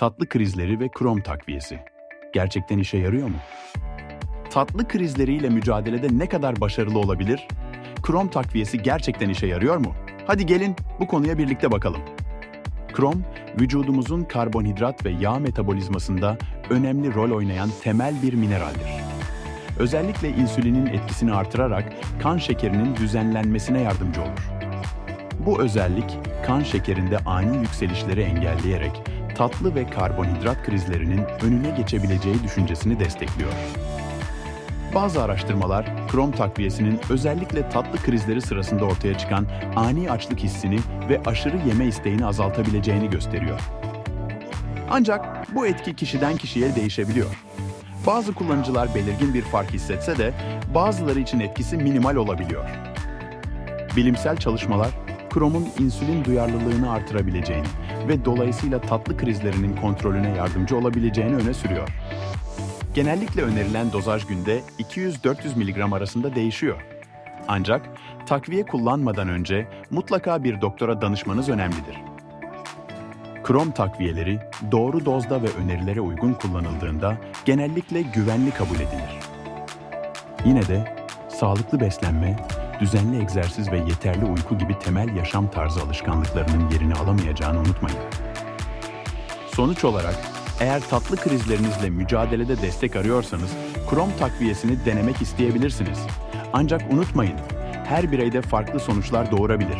Tatlı krizleri ve krom takviyesi. Gerçekten işe yarıyor mu? Tatlı krizleriyle mücadelede ne kadar başarılı olabilir? Krom takviyesi gerçekten işe yarıyor mu? Hadi gelin bu konuya birlikte bakalım. Krom, vücudumuzun karbonhidrat ve yağ metabolizmasında önemli rol oynayan temel bir mineraldir. Özellikle insülinin etkisini artırarak kan şekerinin düzenlenmesine yardımcı olur. Bu özellik kan şekerinde ani yükselişleri engelleyerek tatlı ve karbonhidrat krizlerinin önüne geçebileceği düşüncesini destekliyor. Bazı araştırmalar krom takviyesinin özellikle tatlı krizleri sırasında ortaya çıkan ani açlık hissini ve aşırı yeme isteğini azaltabileceğini gösteriyor. Ancak bu etki kişiden kişiye değişebiliyor. Bazı kullanıcılar belirgin bir fark hissetse de bazıları için etkisi minimal olabiliyor. Bilimsel çalışmalar, kromun insülin duyarlılığını artırabileceğini ve dolayısıyla tatlı krizlerinin kontrolüne yardımcı olabileceğini öne sürüyor. Genellikle önerilen dozaj günde 200-400 mg arasında değişiyor. Ancak takviye kullanmadan önce mutlaka bir doktora danışmanız önemlidir. Krom takviyeleri doğru dozda ve önerilere uygun kullanıldığında genellikle güvenli kabul edilir. Yine de sağlıklı beslenme, düzenli egzersiz ve yeterli uyku gibi temel yaşam tarzı alışkanlıklarının yerini alamayacağını unutmayın. Sonuç olarak eğer tatlı krizlerinizle mücadelede destek arıyorsanız krom takviyesini denemek isteyebilirsiniz. Ancak unutmayın, her bireyde farklı sonuçlar doğurabilir.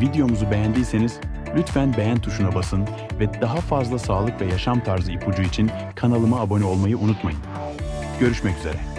Videomuzu beğendiyseniz lütfen beğen tuşuna basın ve daha fazla sağlık ve yaşam tarzı ipucu için kanalıma abone olmayı unutmayın. Görüşmek üzere.